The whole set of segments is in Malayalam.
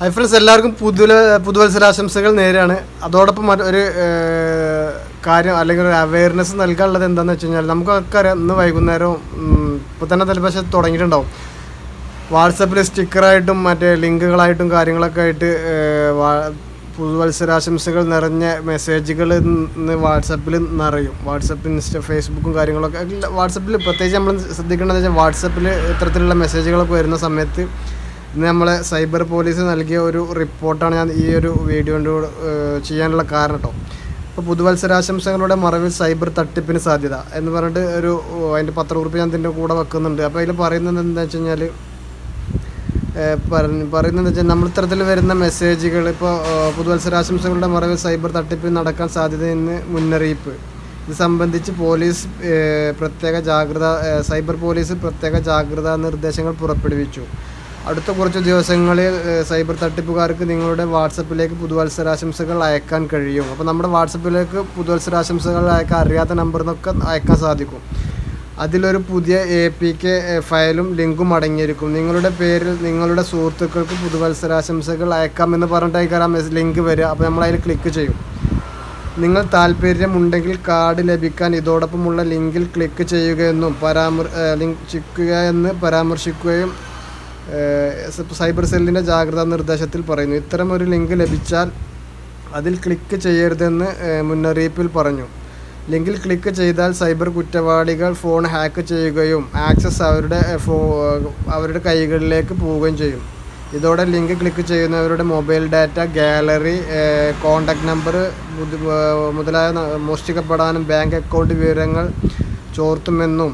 ഹൈ ഫ്രണ്ട്സ് എല്ലാവർക്കും പുതു പുതുവത്സരാശംസകൾ നേരെയാണ്. അതോടൊപ്പം ഒരു കാര്യം അല്ലെങ്കിൽ ഒരു അവയർനെസ് നൽകാനുള്ളത് എന്താണെന്ന് വെച്ച് കഴിഞ്ഞാൽ നമുക്കൊക്കെ അറിയാം ഇന്ന് വൈകുന്നേരം ഇപ്പോൾ തന്നെ തലപ്പശ തുടങ്ങിയിട്ടുണ്ടാവും. വാട്സപ്പിൽ സ്റ്റിക്കറായിട്ടും മറ്റേ ലിങ്കുകളായിട്ടും കാര്യങ്ങളൊക്കെ ആയിട്ട് പുതുവത്സരാശംസകൾ നിറഞ്ഞ മെസ്സേജുകൾ ഇന്ന് വാട്സപ്പിൽ നിറയും. വാട്സപ്പ് ഇൻസ്റ്റ ഫേസ്ബുക്കും കാര്യങ്ങളൊക്കെ. വാട്സപ്പിൽ പ്രത്യേകിച്ച് നമ്മൾ ശ്രദ്ധിക്കേണ്ടതെന്ന് വെച്ചാൽ വാട്സപ്പിൽ ഇത്തരത്തിലുള്ള മെസ്സേജുകളൊക്കെ വരുന്ന സമയത്ത് ഇന്ന് നമ്മളെ സൈബർ പോലീസ് നൽകിയ ഒരു റിപ്പോർട്ടാണ് ഞാൻ ഈ ഒരു വീഡിയോ ചെയ്യാനുള്ള കാരണം കേട്ടോ ഇപ്പോൾ പുതുവത്സരാശംസകളുടെ മറവിൽ സൈബർ തട്ടിപ്പിന് സാധ്യത എന്ന് പറഞ്ഞിട്ട് ഒരു അതിന്റെ പത്ര കുറിപ്പ് ഞാൻ ഇതിന്റെ കൂടെ വെക്കുന്നുണ്ട്. അപ്പോൾ അതിൽ പറയുന്നത് എന്താ വെച്ച് കഴിഞ്ഞാൽ പറയുന്നത് വെച്ചാൽ നമ്മൾ ഇത്തരത്തിൽ വരുന്ന മെസ്സേജുകൾ ഇപ്പോൾ പുതുവത്സരാശംസകളുടെ മറവിൽ സൈബർ തട്ടിപ്പ് നടക്കാൻ സാധ്യതയെന്ന് മുന്നറിയിപ്പ്. ഇത് സംബന്ധിച്ച് പോലീസ് പ്രത്യേക ജാഗ്രത സൈബർ പോലീസ് പ്രത്യേക ജാഗ്രതാ നിർദ്ദേശങ്ങൾ പുറപ്പെടുവിച്ചു. അടുത്ത കുറച്ച് ദിവസങ്ങളിൽ സൈബർ തട്ടിപ്പുകാർക്ക് നിങ്ങളുടെ വാട്സപ്പിലേക്ക് പുതുവത്സരാശംസകൾ അയക്കാൻ കഴിയും. അപ്പോൾ നമ്മുടെ വാട്സപ്പിലേക്ക് പുതുവത്സരാശംസകൾ അയക്കാൻ അറിയാത്ത നമ്പറിൽ നിന്നൊക്കെ അയക്കാൻ സാധിക്കും. അതിലൊരു പുതിയ എ പി കെ ഫയലും ലിങ്കും അടങ്ങിയിരിക്കും. നിങ്ങളുടെ പേരിൽ നിങ്ങളുടെ സുഹൃത്തുക്കൾക്ക് പുതുവത്സരാശംസകൾ അയക്കാമെന്ന് പറഞ്ഞിട്ടായിരിക്കും മെസ്സേജ് ലിങ്ക് വരിക. അപ്പോൾ നമ്മൾ അതിൽ ക്ലിക്ക് ചെയ്യും. നിങ്ങൾ താല്പര്യമുണ്ടെങ്കിൽ കാർഡ് ലഭിക്കാൻ ഇതോടൊപ്പമുള്ള ലിങ്കിൽ ക്ലിക്ക് ചെയ്യുകയെന്നും പരാമർ ലിങ്ക് ചിക്കുക എന്ന് പരാമർശിക്കുകയും സൈബർ സെല്ലിന്റെ ജാഗ്രതാ നിർദ്ദേശത്തിൽ പറയുന്നു. ഇത്തരം ഒരു ലിങ്ക് ലഭിച്ചാൽ അതിൽ ക്ലിക്ക് ചെയ്യരുതെന്ന് മുന്നറിയിപ്പിൽ പറഞ്ഞു. ലിങ്കിൽ ക്ലിക്ക് ചെയ്താൽ സൈബർ കുറ്റവാളികൾ ഫോൺ ഹാക്ക് ചെയ്യുകയും ആക്സസ് അവരുടെ ഫോ അവരുടെ കൈകളിലേക്ക് പോവുകയും ചെയ്യും. ഇതോടെ ലിങ്ക് ക്ലിക്ക് ചെയ്യുന്നവരുടെ mobile data gallery contact number മുതലായ മോഷ്ടിക്കപ്പെടാനും ബാങ്ക് അക്കൗണ്ട് വിവരങ്ങൾ ചോർത്തുമെന്നും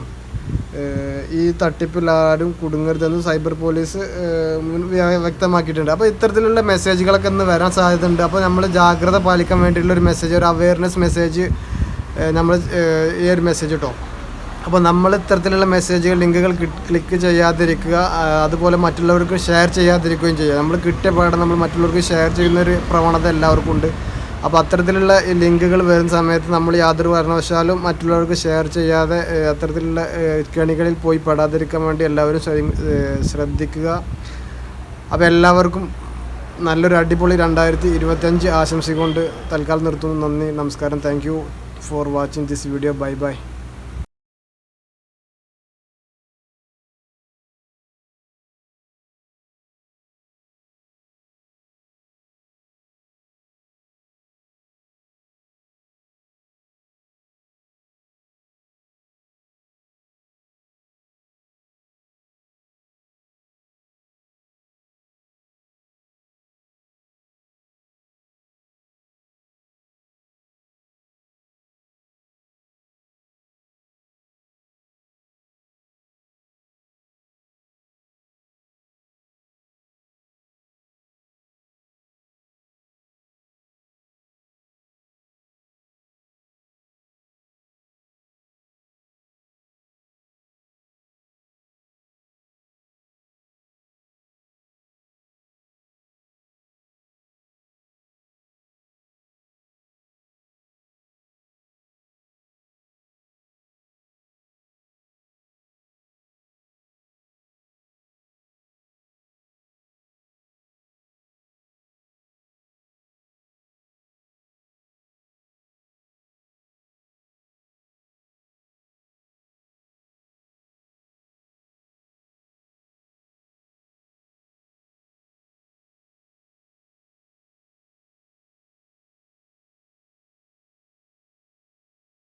ഈ തട്ടിപ്പിൽ ആരും കുടുങ്ങരുതെന്ന് സൈബർ പോലീസ് വ്യക്തമാക്കിയിട്ടുണ്ട്. അപ്പോൾ ഇത്തരത്തിലുള്ള മെസ്സേജുകളൊക്കെ ഇന്ന് വരാൻ സാധ്യതയുണ്ട്. അപ്പോൾ നമ്മൾ ജാഗ്രത പാലിക്കാൻ വേണ്ടിയിട്ടുള്ള ഒരു മെസ്സേജ് ഒരു അവയർനെസ് മെസ്സേജ് നമ്മൾ ഈ ഒരു മെസ്സേജ് കേട്ടോ അപ്പോൾ നമ്മൾ ഇത്തരത്തിലുള്ള മെസ്സേജുകൾ ലിങ്കുകൾ ക്ലിക്ക് ചെയ്യാതിരിക്കുക അതുപോലെ മറ്റുള്ളവർക്ക് ഷെയർ ചെയ്യാതിരിക്കുകയും ചെയ്യുക. നമ്മൾ കിട്ടിയ പാടെ നമ്മൾ മറ്റുള്ളവർക്ക് ഷെയർ ചെയ്യുന്ന ഒരു പ്രവണത എല്ലാവർക്കും ഉണ്ട്. അപ്പോൾ അത്തരത്തിലുള്ള ലിങ്കുകൾ വരുന്ന സമയത്ത് നമ്മൾ യാതൊരു കാരണവശാലും മറ്റുള്ളവർക്ക് ഷെയർ ചെയ്യാതെ അത്തരത്തിലുള്ള കെണികളിൽ പോയി പെടാതിരിക്കാൻ വേണ്ടി എല്ലാവരും ശ്രദ്ധിക്കുക. അപ്പോൾ എല്ലാവർക്കും നല്ലൊരു അടിപൊളി രണ്ടായിരത്തി ഇരുപത്തഞ്ച് ആശംസിക്കൊണ്ട് തൽക്കാലം നിർത്തുന്നു. നന്ദി നമസ്കാരം. Thank you for watching this video bye bye